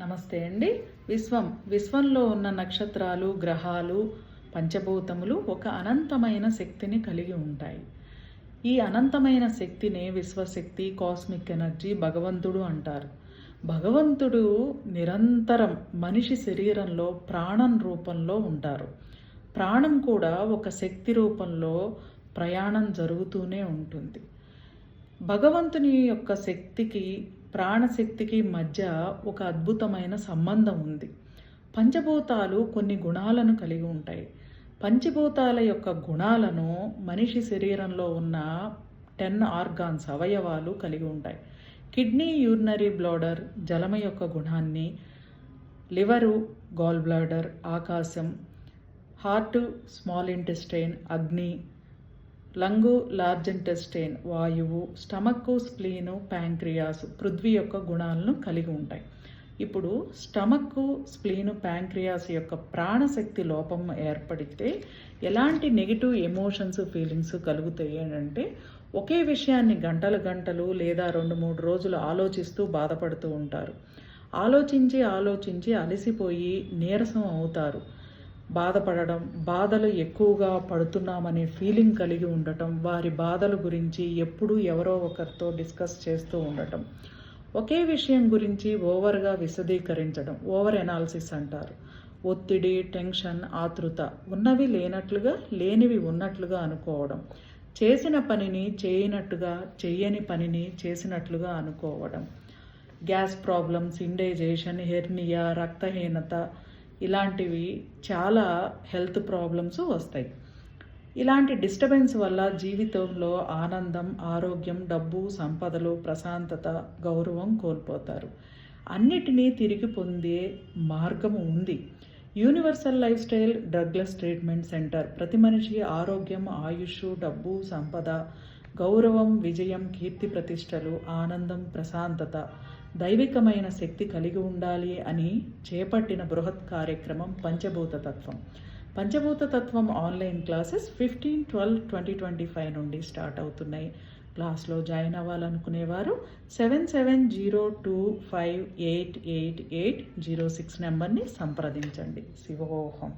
నమస్తే అండి. విశ్వం విశ్వంలో ఉన్న నక్షత్రాలు గ్రహాలు పంచభూతములు ఒక అనంతమైన శక్తిని కలిగి ఉంటాయి. ఈ అనంతమైన శక్తిని విశ్వశక్తి కాస్మిక్ ఎనర్జీ భగవంతుడు అంటారు. భగవంతుడు నిరంతరం మనిషి శరీరంలో ప్రాణం రూపంలో ఉంటారు. ప్రాణం కూడా ఒక శక్తి రూపంలో ప్రయాణం జరుగుతూనే ఉంటుంది. భగవంతుని యొక్క శక్తికి ప్రాణశక్తికి మధ్య ఒక అద్భుతమైన సంబంధం ఉంది. పంచభూతాలు కొన్ని గుణాలను కలిగి ఉంటాయి. పంచభూతాల యొక్క గుణాలను మనిషి శరీరంలో ఉన్న టెన్ ఆర్గాన్స్ అవయవాలు కలిగి ఉంటాయి. కిడ్నీ యూరినరీ బ్లాడర్ జలమ యొక్క గుణాన్ని లివరు గాల్ బ్లాడర్ ఆకాశం హార్ట్ స్మాల్ ఇంటెస్టైన్ అగ్ని లంగు లార్జ్ ఇంటెస్టైన్ వాయువు స్టమక్ స్ప్లీను ప్యాంక్రియాస్ పృథ్వీ యొక్క గుణాలను కలిగి ఉంటాయి. ఇప్పుడు స్టమక్ స్ప్లీను ప్యాంక్రియాస్ యొక్క ప్రాణశక్తి లోపం ఏర్పడితే ఎలాంటి నెగిటివ్ ఎమోషన్స్ ఫీలింగ్స్ కలుగుతాయి అంటే ఒకే విషయాన్ని గంటలు గంటలు లేదా రెండు మూడు రోజులు ఆలోచిస్తూ బాధపడుతూ ఉంటారు. ఆలోచించి ఆలోచించి అలసిపోయి నీరసం అవుతారు. బాధపడడం బాధలు ఎక్కువగా పడుతున్నామనే ఫీలింగ్ కలిగి ఉండటం వారి బాధల గురించి ఎప్పుడూ ఎవరో ఒకరితో డిస్కస్ చేస్తూ ఉండటం. ఒకే విషయం గురించి ఓవర్గా విశదీకరించడం ఓవర్ ఎనాలిసిస్ అంటారు. ఒత్తిడి టెన్షన్ ఆతృత ఉన్నవి లేనట్లుగా లేనివి ఉన్నట్లుగా అనుకోవడం. చేసిన పనిని చేయనట్టుగా చేయని పనిని చేసినట్లుగా అనుకోవడం. గ్యాస్ ప్రాబ్లమ్స్ ఇండైజేషన్ హెర్నియా రక్తహీనత ఇలాంటివి చాలా హెల్త్ ప్రాబ్లమ్స్ వస్తాయి. ఇలాంటి డిస్టర్బెన్స్ వల్ల జీవితంలో ఆనందం ఆరోగ్యం డబ్బు సంపదలు ప్రశాంతత గౌరవం కోల్పోతారు. అన్నిటినీ తిరిగి పొందే మార్గం ఉంది. Universal life style drugless treatment centre. ప్రతి మనిషి ఆరోగ్యం ఆయుష్ డబ్బు సంపద గౌరవం విజయం కీర్తి ప్రతిష్టలు ఆనందం ప్రశాంతత దైవికమైన శక్తి కలిగి ఉండాలి అని చేపట్టిన బృహత్ కార్యక్రమం పంచభూత తత్వం. పంచభూత తత్వం online classes fifteen twelve twenty twenty five నుండి స్టార్ట్ అవుతున్నాయి. క్లాస్లో join అవ్వాలనుకునేవారు seven seven zero two five eight eight eight zero six నెంబర్ని సంప్రదించండి. శివోహం.